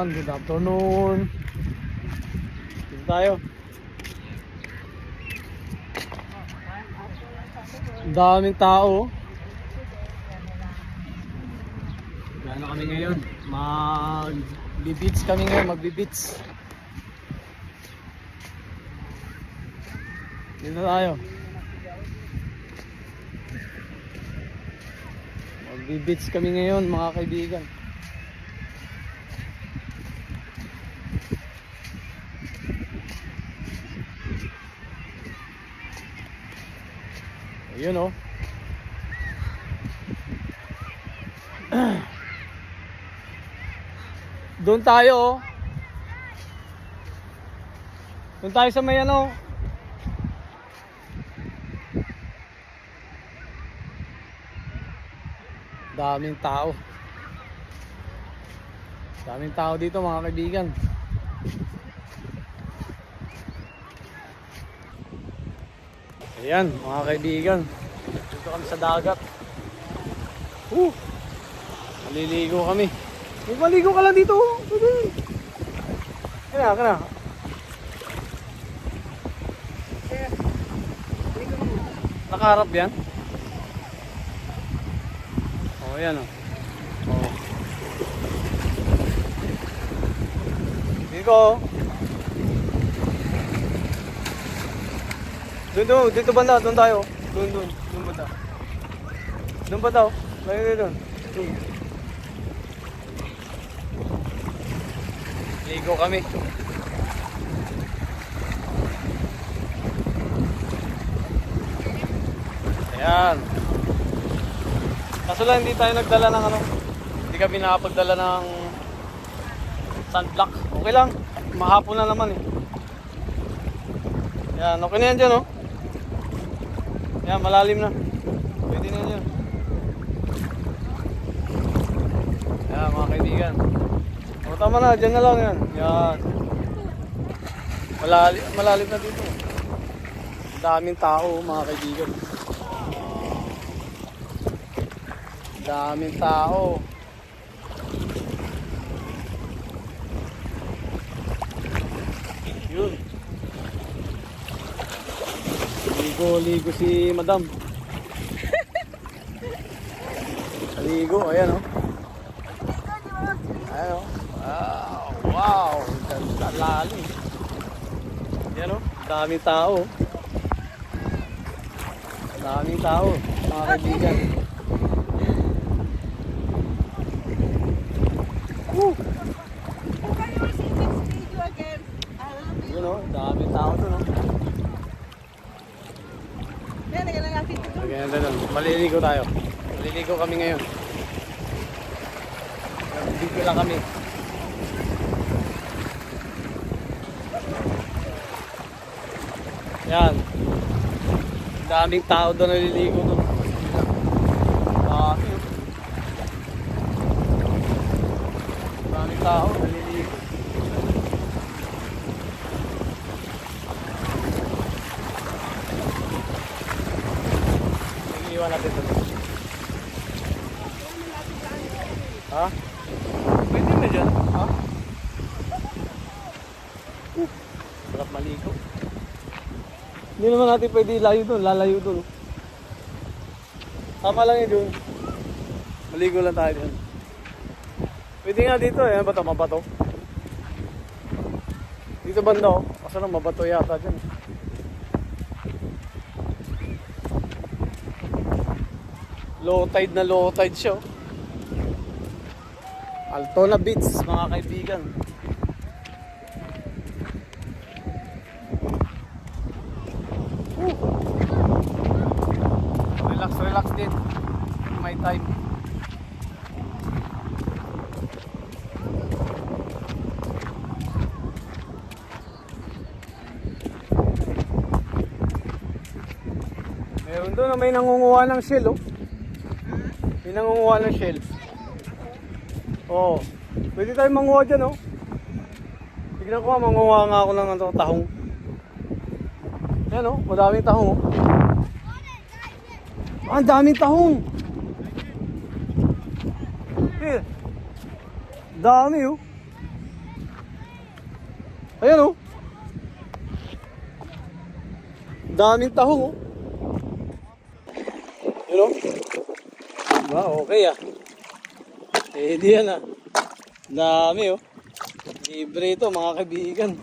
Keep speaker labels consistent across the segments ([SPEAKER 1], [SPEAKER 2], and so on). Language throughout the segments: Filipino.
[SPEAKER 1] Ayan, good afternoon. Dito tayo. Daming tao. Gano kami ngayon? Mag-beach kami ngayon, mag-beach. Dito tayo. Mag-beach kami ngayon, mga kaibigan. Ayun oh. Doon tayo oh. Doon tayo sa may ano. Daming tao. Daming tao dito mga kaibigan. Ayan, mga kaibigan. Dito kami sa dagat. Woo! Maliligo kami. Maligo ka lang dito. Pwede. Kana, kana. Nakaharap yan? Oh, yan oh. Oh. Dito Doon, doon, dito banda, doon tayo. Doon, doon, doon banda. Doon ba daw? Layo na doon. Doon. Ligo kami. Ayan. Kaso lang hindi tayo nagdala ng ano. Hindi kami nakapagdala ng sunblock. Okay lang. Mahapon na naman eh. Yan, okay na yan dyan, oh. Yan, malalim na. Pwede na yan. Yan, mga kaibigan. O, tama na, dyan na lang yan. Yan. Malalim, malalim na dito. Ang daming tao, mga kaibigan. Ang daming tao. Yun. Ligo-ligo si madam. Ligo, ayan oh. Ayan oh. Wow, wow. Ganda lalim. Ayan oh. Daming tao. Daming tao. Mga kaibigan. Woo!
[SPEAKER 2] Can you see this video again? I love you.
[SPEAKER 1] Yun oh. Daming tao dun oh.
[SPEAKER 2] Yan, lagyan lang natin ito.
[SPEAKER 1] Okay, ganun. Maliligo tayo. Maliligo kami ngayon. Video lang kami. Yan. Daming tao doon naliligo doon. Dami. oh. Daming tao naliligo. Iniiwan natin ito. Ha? Pwede na dyan. Ha? Uh, sarap maligo. Hindi naman natin pwede layo doon, lalayo doon. Tama lang yun doon. Maligo lang tayo doon. Pwede nga dito eh, bato, mabato. Dito banda oh, kasi nang mabato yata dyan. Low tide na low tide siya. oh. Altona Beach, mga kaibigan. Woo! Relax, relax din. May time. Doon, may nangunguha ng shell, oh. May nangunguha ng shell. Oh, pwede tayo manguha dyan, oh. Tignan ko nga, manguha nga ako ng ano, tahong. Yan, oh. Madaming tahong, oh. Ah, ang daming tahong. Eh, dami, oh. Ayan oh. Daming tahong oh. Yun oh. Wow, okay ah. Eh, di yan ah. Dami oh. Libre ito mga kaibigan.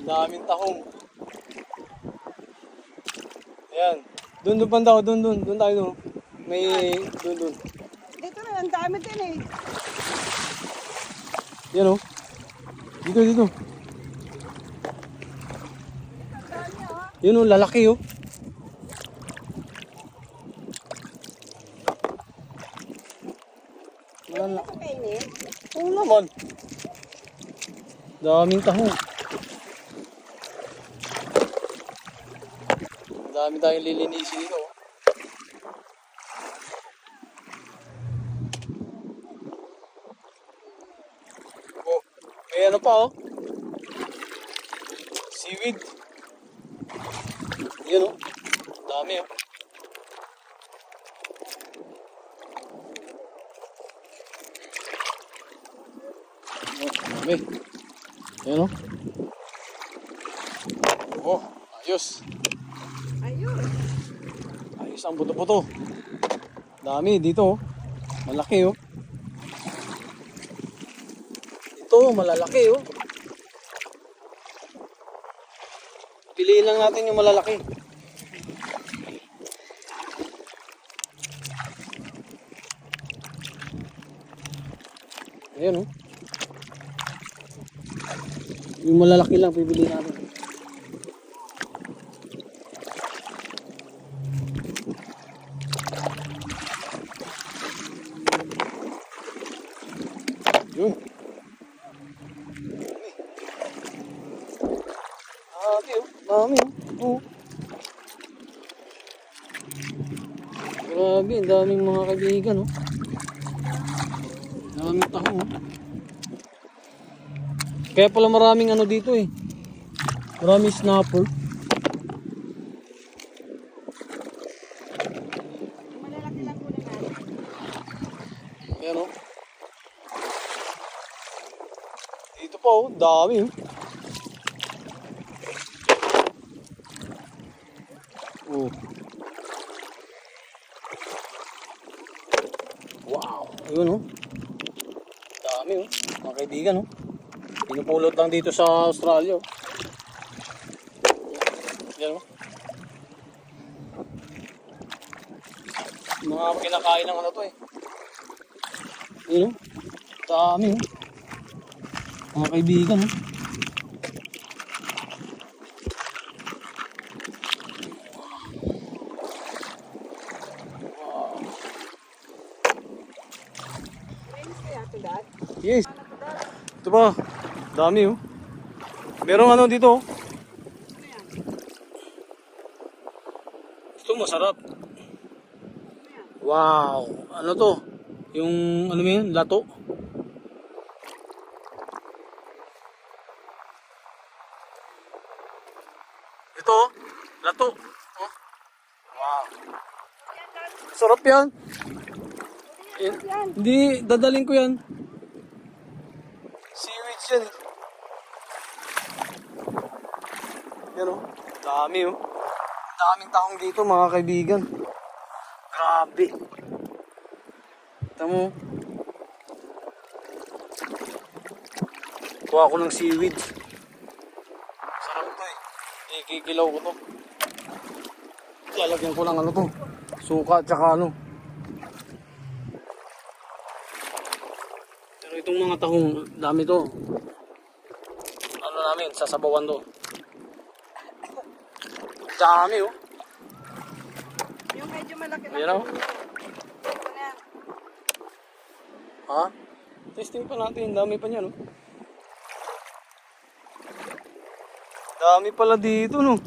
[SPEAKER 1] Daming tahong. Ayan. Doon doon banda ko, doon doon. Doon tayo doon. May doon doon.
[SPEAKER 2] Dito na, ang dami din eh.
[SPEAKER 1] Yan oh. Dito dito.
[SPEAKER 2] Oh.
[SPEAKER 1] Yun oh, lalaki oh. Wala na.
[SPEAKER 2] Ito kainin.
[SPEAKER 1] Oo naman. Daming tahong. Dami tayong lilinisin dito. oh. Oh, may ano pa oh. Seaweed. Yan oh. Dami oh. Oh, dami. Yan oh. Ayos.
[SPEAKER 2] Ayun.
[SPEAKER 1] Ayos ang buto-buto. Dami dito oh. Malaki oh. Ito, malalaki oh. Piliin lang natin yung malalaki. Ayan oh. Yung malalaki lang pipiliin natin. Yun. Dami oh. Dami oh. Oo. Grabe, ang daming mga kaibigan oh. Daming taho oh. Kaya pala maraming ano dito eh. Maraming snapper.
[SPEAKER 2] Malalaki lang natin.
[SPEAKER 1] Ayan oh. Dito pa oh, dami. Oh. Wow, ayun oh. Dami oh, mga kaibigan oh. Pinupulot lang dito sa Australia oh. Yan oh. Mga kinakain ng ano to eh. Yun oh. Dami oh. Mga kaibigan oh.
[SPEAKER 2] Rings kaya ito dad?
[SPEAKER 1] Yes. Ito ba? Dami oh. Merong ano dito oh. Ito masarap. Wow. Ano to? Yung ano yun? Lato? Ito oh. Lato. Oh. Wow. Sarap yan. Eh, Hindi, dadaling ko yan. Seaweeds yan. Yan o. Dami o. Daming taong dito mga kaibigan. Grabe. Ito mo. Kuha ko ng seaweeds. Sarap to eh. Ikikilaw ko to. Lalagyan ko lang ano to. Suka at saka ano. Mga tahong, dami to. Ano namin, sasabawan to. Dami oh.
[SPEAKER 2] Yung medyo malaki lang.
[SPEAKER 1] Ayan oh.
[SPEAKER 2] Na.
[SPEAKER 1] Ha? Testing pa natin, dami pa niyan oh. Dami pala dito no.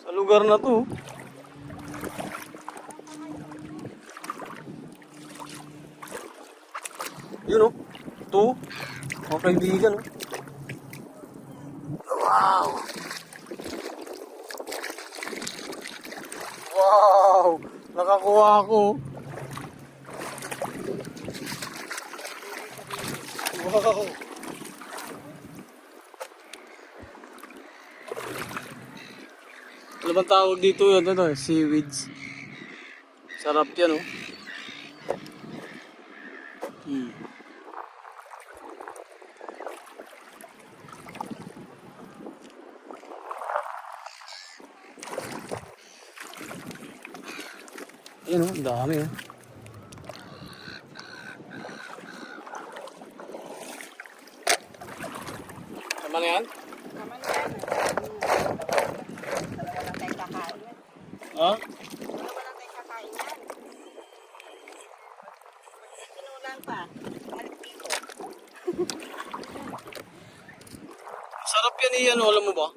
[SPEAKER 1] Sa lugar na to. to. Mga kaibigan. Oh. Wow! Wow! Nakakuha ako. Wow! Ano bang tawag dito yun? Ano? Eh, seaweeds. Sarap yan, oh. Hmm. Dami, oh. Tama na yan?
[SPEAKER 2] Tama na yan. Wala na tayong kakain yan.
[SPEAKER 1] Ha?
[SPEAKER 2] Wala na tayong kakain yan. Sinulan pa. Balik dito.
[SPEAKER 1] Sarap yan iyan, alam mo ba?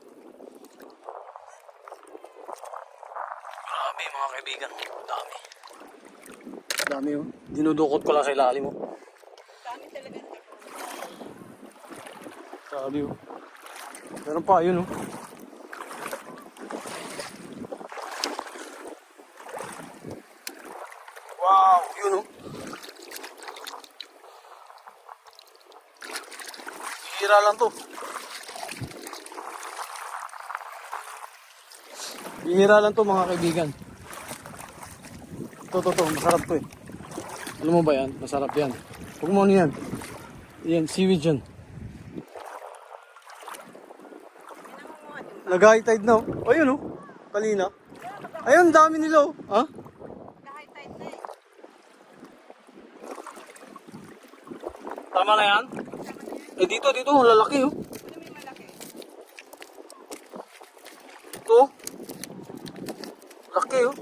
[SPEAKER 1] Grabe mga kaibigan, dami. Dami oh. Dinudukot ko lang sa ilalim mo.
[SPEAKER 2] Dami talaga.
[SPEAKER 1] Grabe oh. Meron pa, yun oh. Wow, yun oh. Hira lang to. Bihira lang to mga kaibigan. Ito, to, to, masarap to eh. Alam mo ba yan? Masarap yan. Huwag mo ano yan. Yan, seaweed yan. Nag-high tide na. oh. Ayun oh. Kalina. Ayun, dami nila oh. Ha?
[SPEAKER 2] Tight na eh.
[SPEAKER 1] Tama na yan? Eh dito, dito, ang lalaki oh.
[SPEAKER 2] Ano may malaki?
[SPEAKER 1] Ito. oh. Laki oh.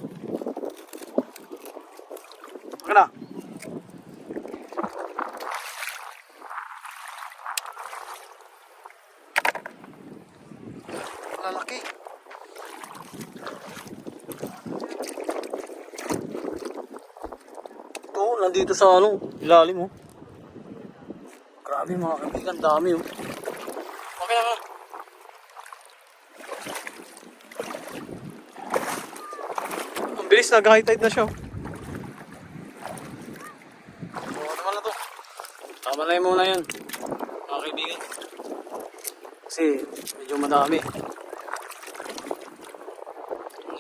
[SPEAKER 1] Ito, nandito sa ano, ilalim oh. Grabe mga kaibigan, dami oh. Okay na ka. Ang bilis, nag-high tide na siya. oh. Oo naman na to. Tama na yun muna yan. Mga kaibigan. Kasi medyo madami.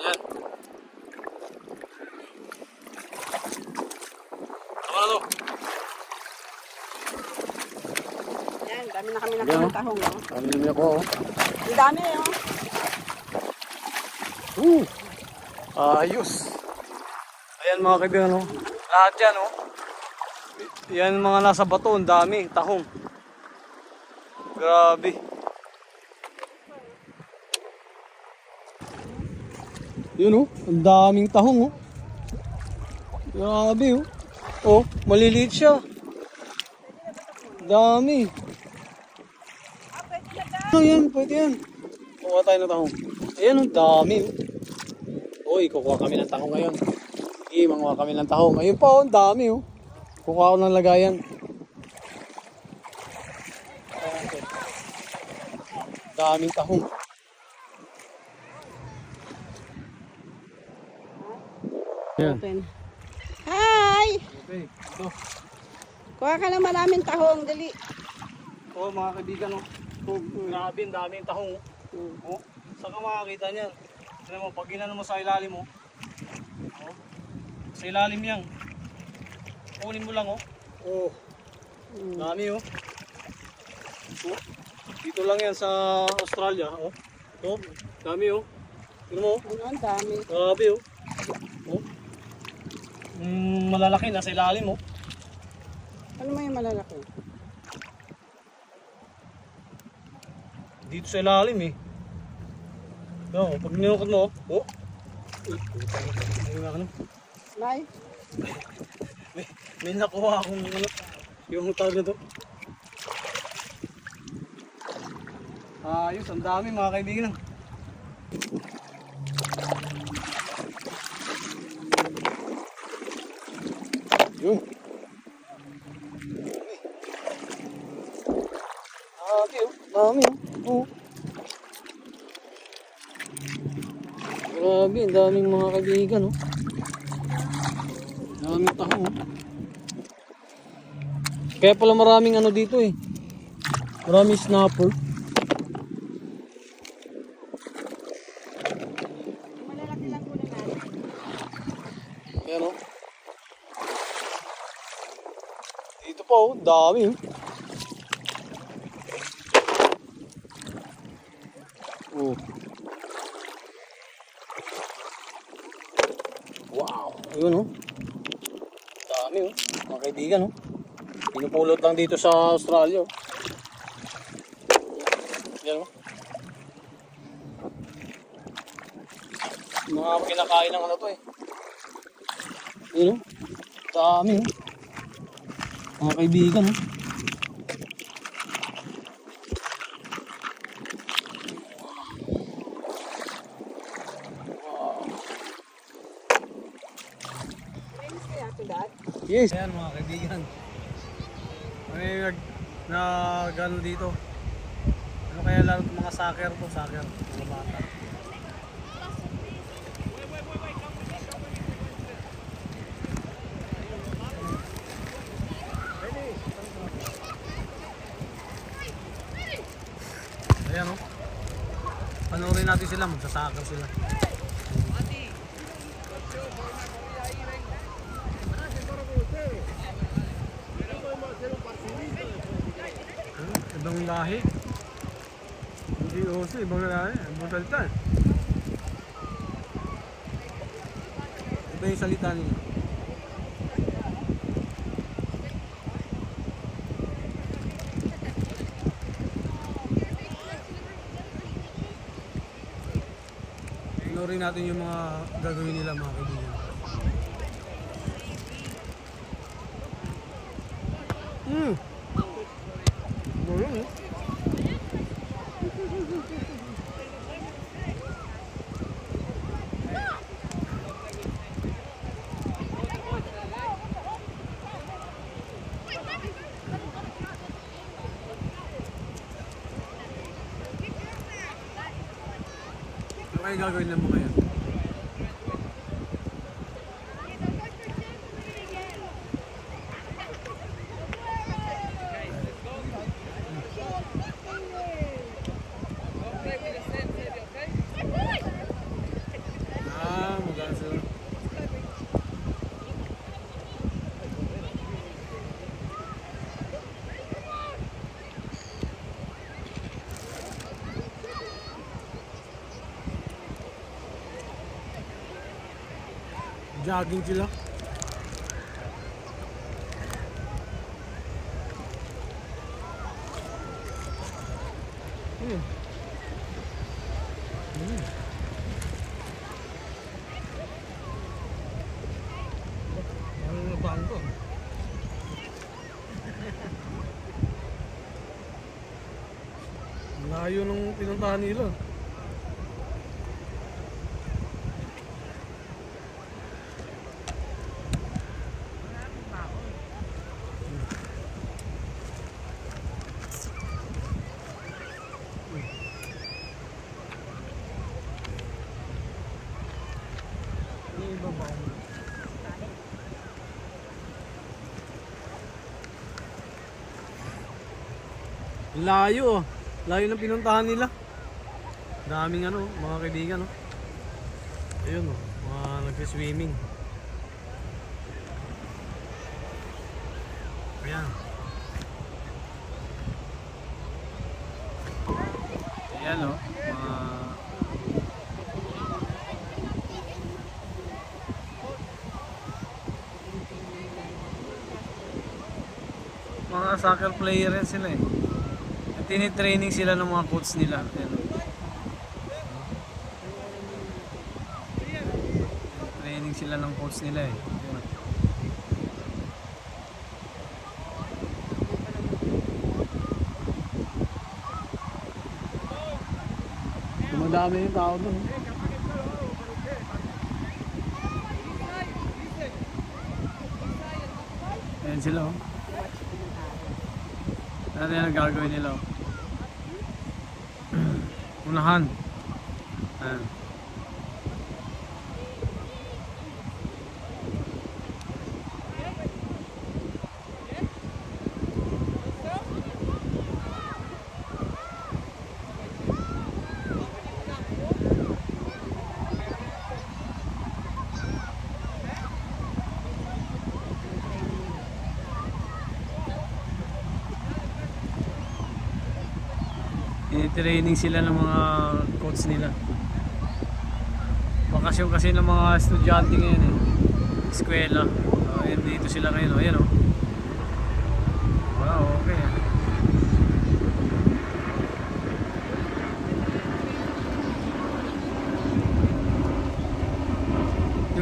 [SPEAKER 1] Yan. Tama na to.
[SPEAKER 2] Yan, dami na tahong. No?
[SPEAKER 1] Pamili ako oh.
[SPEAKER 2] Ang dami. Oh.
[SPEAKER 1] Uh, ayos. Ayan mga kaibigan, oh. Lahat yan, oh. Yan mga nasa bato, ang dami, tahong. Grabe. Yun, oh. Ang daming tahong, oh. Grabe, oh. Oh, maliliit siya. Dami.
[SPEAKER 2] Ah, pwede na dyan.
[SPEAKER 1] Ano yan? Pwede yan. Kuha tayo ng tahong. Ayan, ang dami. oh. Uy, kukuha kami ng tahong ngayon. Sige, manguha kami ng tahong. Ayun pa, oh, ang dami. Oh. Kukuha ko ng lagayan. Daming tahong. Ayan.
[SPEAKER 2] Open. Hi!
[SPEAKER 1] Okay. Ito.
[SPEAKER 2] Kuha ka ng maraming tahong. Dali.
[SPEAKER 1] Oh, mga kaibigan, oh. Grabe, ang daming tahong. oh.
[SPEAKER 2] Hmm.
[SPEAKER 1] Oh, saan ka makakita niyan? Alam mo, pag ginano mo sa ilalim mo, oh, sa ilalim yan. Kunin mo lang, oh. Oh,
[SPEAKER 2] Hmm.
[SPEAKER 1] dami, oh. oh. Dito lang yan sa Australia, oh. Oh, dami, oh. Tignan mo, oh.
[SPEAKER 2] Ano, ang dami.
[SPEAKER 1] Grabe, oh. Oh. Mm, malalaki, nasa ilalim, oh.
[SPEAKER 2] Ano yung malalaki?
[SPEAKER 1] Dito sa ilalim, eh. No, pag ninukot mo, oh. Uy, putang ina. Nga, ano.
[SPEAKER 2] Nay?
[SPEAKER 1] May, may nakuha akong ano, yung tawag na to. Ayos, ang dami mga kaibigan. Yun. Dami oh, dami oh. Oh. Grabe, ang daming mga kaibigan, oh. Daming tao, oh. Kaya pala maraming ano dito, eh. Maraming snapper. Malalaki lang po na natin. Ayan. Oh. Dito pa, oh. Dami, oh. Kaibigan oh. Pinupulot lang dito sa Australia oh. Yan oh. Mga kinakain ng ano to eh. Yun oh. Dami oh. Mga kaibigan oh. Yes. Ayan mga nag ano dito? Ano kaya laro ng mga soccer to? Soccer. Mga bata. Ayan o. Panoorin natin sila, magsasakar sila. Ano? Ibang lahi. Hindi oso, ibang lahi. Ibang salita. Iba yung salita nila. Ignorin natin yung mga gagawin nila mga kaibigan. Hmm. Bulong eh. Ano kaya gagawin lang mo ngayon? Ah, maganda sila. Jogging sila. Hmm. Hmm. Ano pinuntahan nila. Layo oh. Layo ng pinuntahan nila. Daming ano, mga kaibigan oh. Ayun oh, mga nagsi-swimming. Ayan. Ayan oh, mga mga soccer player yan sila eh. At tinitraining sila ng mga coach nila. Ayan. Training sila ng coach nila eh. Ayan. Madami yung tao doon. Ayan sila oh. Ano yan ang gagawin nila? Unahan. Tinitraining sila ng mga coach nila. Bakasyon kasi ng mga estudyante ngayon eh. Eskwela. Uh, dito sila ngayon. Oh. Ayan oh. Wow, okay ah.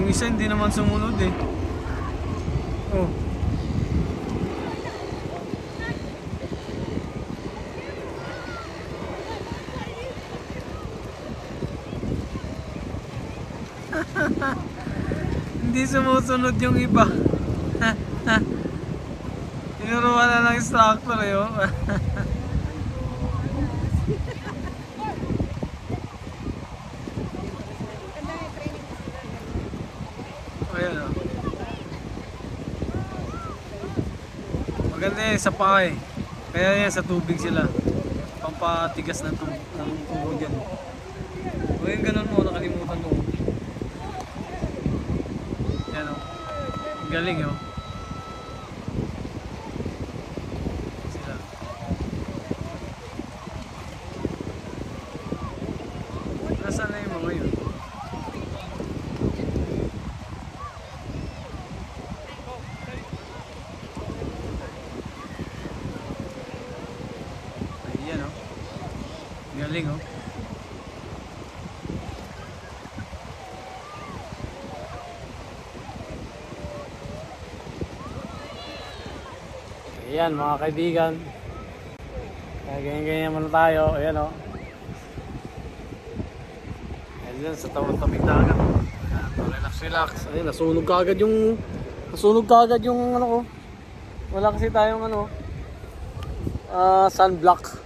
[SPEAKER 1] Yung isa hindi naman sumunod eh. Hindi sumusunod yung iba. Tinuruan na ng instructor eh. oh. Ayan oh. Maganda yan sa paa eh. Kaya yan sa tubig sila. Pampatigas ng tubo, Galing oh. Ayan mga kaibigan. Ganyan-ganyan muna tayo. Ayan oh. Ayan sa tawang tabing dagat. Relax relax. Ayan, nasunog kagad yung nasunog kagad yung ano ko. Wala kasi tayong ano ah sunblock.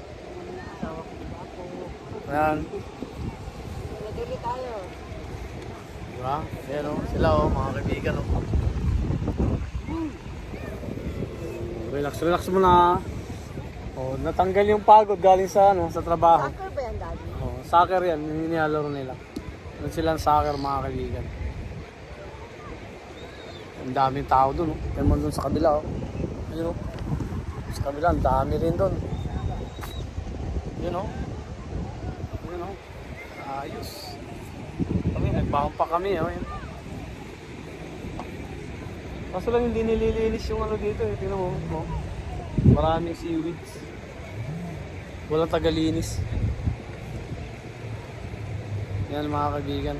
[SPEAKER 1] Ayan.
[SPEAKER 2] Naguli tayo.
[SPEAKER 1] Diba? Ayan o, sila o, mga kaibigan o. Relax, relax muna. O, natanggal yung pagod galing sa ano, sa trabaho.
[SPEAKER 2] Soccer ba yan, Daddy?
[SPEAKER 1] O, soccer yan, yung inihalaro nila. Doon silang soccer mga kaibigan. Ang daming tao doon, oh. Kaya mo doon sa kabila, oh. Ayun, oh. Sa kabila, ang dami rin doon. Yun, oh. Yun, oh. Ayos. Kami, nagbaon pa kami, oh. Yun. Kaso lang hindi nililinis yung ano dito, eh. Tingnan mo, oh. Maraming seaweeds. Walang tagalinis. Yan mga kaibigan.